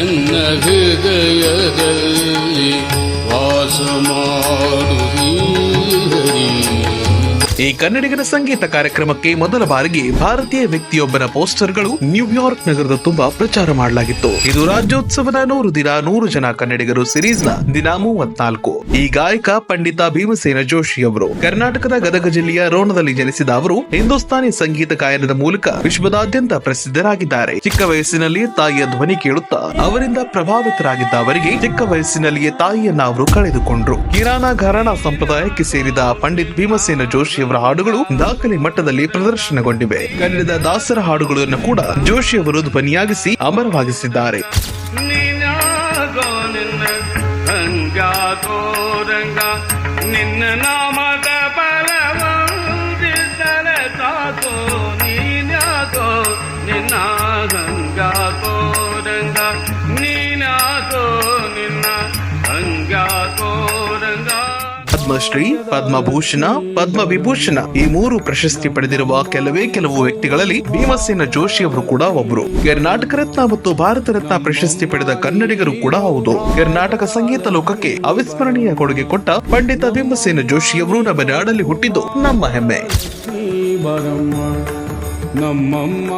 ಎನ್ನ ಹೃದಯದಲ್ಲಿ ವಾಸ ಮಾಡು ಹರಿ. ಈ ಕನ್ನಡಿಗರ ಸಂಗೀತ ಕಾರ್ಯಕ್ರಮಕ್ಕೆ ಮೊದಲ ಬಾರಿಗೆ ಭಾರತೀಯ ವ್ಯಕ್ತಿಯೊಬ್ಬರ ಪೋಸ್ಟರ್ಗಳು ನ್ಯೂಯಾರ್ಕ್ ನಗರದ ತುಂಬಾ ಪ್ರಚಾರ ಮಾಡಲಾಗಿತ್ತು. ಇದು ರಾಜ್ಯೋತ್ಸವದ ನೂರು ದಿನ, ನೂರು ಜನ ಕನ್ನಡಿಗರು ಸಿರೀಸ್ನ ದಿನ ಮೂವತ್ನಾಲ್ಕು. ಈ ಗಾಯಕ ಪಂಡಿತ ಭೀಮಸೇನ ಜೋಶಿ ಅವರು ಕರ್ನಾಟಕದ ಗದಗ ಜಿಲ್ಲೆಯ ರೋಣದಲ್ಲಿ ಜನಿಸಿದ ಅವರು ಹಿಂದೂಸ್ತಾನಿ ಸಂಗೀತ ಗಾಯನದ ಮೂಲಕ ವಿಶ್ವದಾದ್ಯಂತ ಪ್ರಸಿದ್ಧರಾಗಿದ್ದಾರೆ. ಚಿಕ್ಕ ವಯಸ್ಸಿನಲ್ಲಿ ತಾಯಿಯ ಧ್ವನಿ ಕೇಳುತ್ತಾ ಅವರಿಂದ ಪ್ರಭಾವಿತರಾಗಿದ್ದ ಅವರಿಗೆ ಚಿಕ್ಕ ವಯಸ್ಸಿನಲ್ಲಿಯೇ ತಾಯಿಯನ್ನ ಅವರು ಕಳೆದುಕೊಂಡ್ರು. ಕಿರಾನ ಘರಾಣ ಸಂಪ್ರದಾಯಕ್ಕೆ ಸೇರಿದ ಪಂಡಿತ್ ಭೀಮಸೇನ ಜೋಶಿ ಅವರ ಹಾಡುಗಳು ದಾಖಲೆ ಮಟ್ಟದಲ್ಲಿ ಪ್ರದರ್ಶನಗೊಂಡಿವೆ. ಕನ್ನಡದ ದಾಸರ ಹಾಡುಗಳನ್ನು ಕೂಡ ಜೋಶಿ ಅವರು ಧ್ವನಿಯಾಗಿಸಿ ಅಮರವಾಗಿಸಿದ್ದಾರೆ. ನಿನ್ನ ರಂಗಾಗೋ ಪದ್ಮಶ್ರೀ, ಪದ್ಮಭೂಷಣ, ಪದ್ಮವಿಭೂಷಣ ಈ ಮೂರು ಪ್ರಶಸ್ತಿ ಪಡೆದಿರುವ ಕೆಲವೇ ಕೆಲವು ವ್ಯಕ್ತಿಗಳಲ್ಲಿ ಭೀಮಸೇನ ಜೋಶಿ ಅವರು ಕೂಡ ಒಬ್ಬರು ಕರ್ನಾಟಕ ರತ್ನ ಮತ್ತು ಭಾರತ ರತ್ನ ಪ್ರಶಸ್ತಿ ಪಡೆದ ಕನ್ನಡಿಗರು ಕೂಡ ಹೌದು. ಕರ್ನಾಟಕ ಸಂಗೀತ ಲೋಕಕ್ಕೆ ಅವಿಸ್ಮರಣೀಯ ಕೊಡುಗೆ ಕೊಟ್ಟ ಪಂಡಿತ ಭೀಮಸೇನ ಜೋಶಿ ಅವರು ನಮ್ಮ ನಾಡಲ್ಲಿ ಹುಟ್ಟಿದ್ದು ನಮ್ಮ ಹೆಮ್ಮೆ. ನಮ್ಮಮ್ಮ